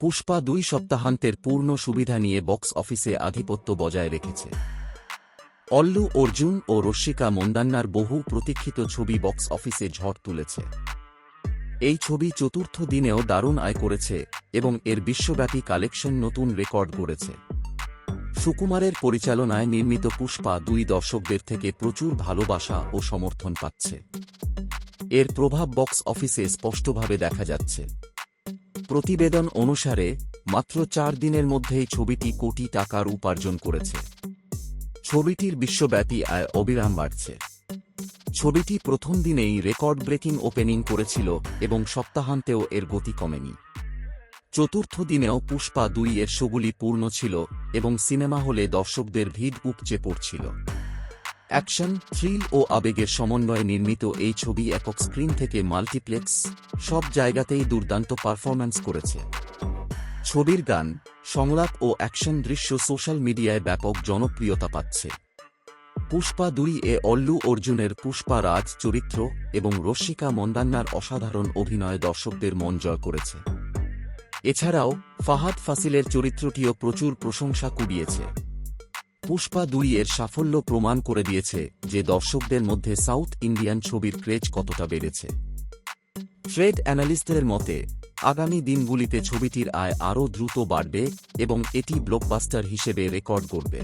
পুষ্পা দুই সপ্তাহান্তের পূর্ণ সুবিধা নিয়ে বক্স অফিসে আধিপত্য বজায় রেখেছে। অল্লু, অর্জুন ও রশ্মিকা মন্দান্নার বহু প্রতীক্ষিত ছবি বক্স অফিসে ঝড় তুলেছে। এই ছবি চতুর্থ দিনেও দারুণ আয় করেছে এবং এর বিশ্বব্যাপী কালেকশন নতুন রেকর্ড গড়েছে। সুকুমারের পরিচালনায় নির্মিত পুষ্পা দুই দর্শকদের থেকে প্রচুর ভালোবাসা ও সমর্থন পাচ্ছে। এর প্রভাব বক্স অফিসে স্পষ্টভাবে দেখা যাচ্ছে। প্রতিবেদন অনুসারে, মাত্র চার দিনের মধ্যেই ছবিটি কোটি টাকার উপার্জন করেছে। ছবিটির বিশ্বব্যাপী আয় অবিরাম বাড়ছে। ছবিটি প্রথম দিনেই রেকর্ড ব্রেকিং ওপেনিং করেছিল এবং সপ্তাহান্তেও এর গতি কমেনি। চতুর্থ দিনেও পুষ্পা দুই এর শোগুলি পূর্ণ ছিল এবং সিনেমা হলে দর্শকদের ভিড় উপচে পড়ছিল। অ্যাকশন, থ্রিল ও আবেগের সমন্বয়ে নির্মিত এই ছবি একক স্ক্রিন থেকে মাল্টিপ্লেক্স, সব জায়গাতেই দুর্দান্ত পারফরম্যান্স করেছে। ছবির গান, সংলাপ ও অ্যাকশন দৃশ্য সোশ্যাল মিডিয়ায় ব্যাপক জনপ্রিয়তা পাচ্ছে। পুষ্পা দুই এ অল্লু অর্জুনের পুষ্পা রাজ চরিত্র এবং রশ্মিকা মন্দান্নার অসাধারণ অভিনয় দর্শকদের মন জয় করেছে। এছাড়াও ফাহাদ ফাসিলের চরিত্রটিও প্রচুর প্রশংসা কুড়িয়েছে। পুষ্পা দুই এর সাফল্য প্রমাণ করে দিয়েছে যে দর্শকদের মধ্যে সাউথ ইন্ডিয়ান ছবির ক্রেজ কতটা বেড়েছে। ট্রেড অ্যানালিস্টদের মতে, আগামী দিনগুলিতে ছবিটির আয় আরও দ্রুত বাড়বে এবং এটি ব্লকবাস্টার হিসেবে রেকর্ড করবে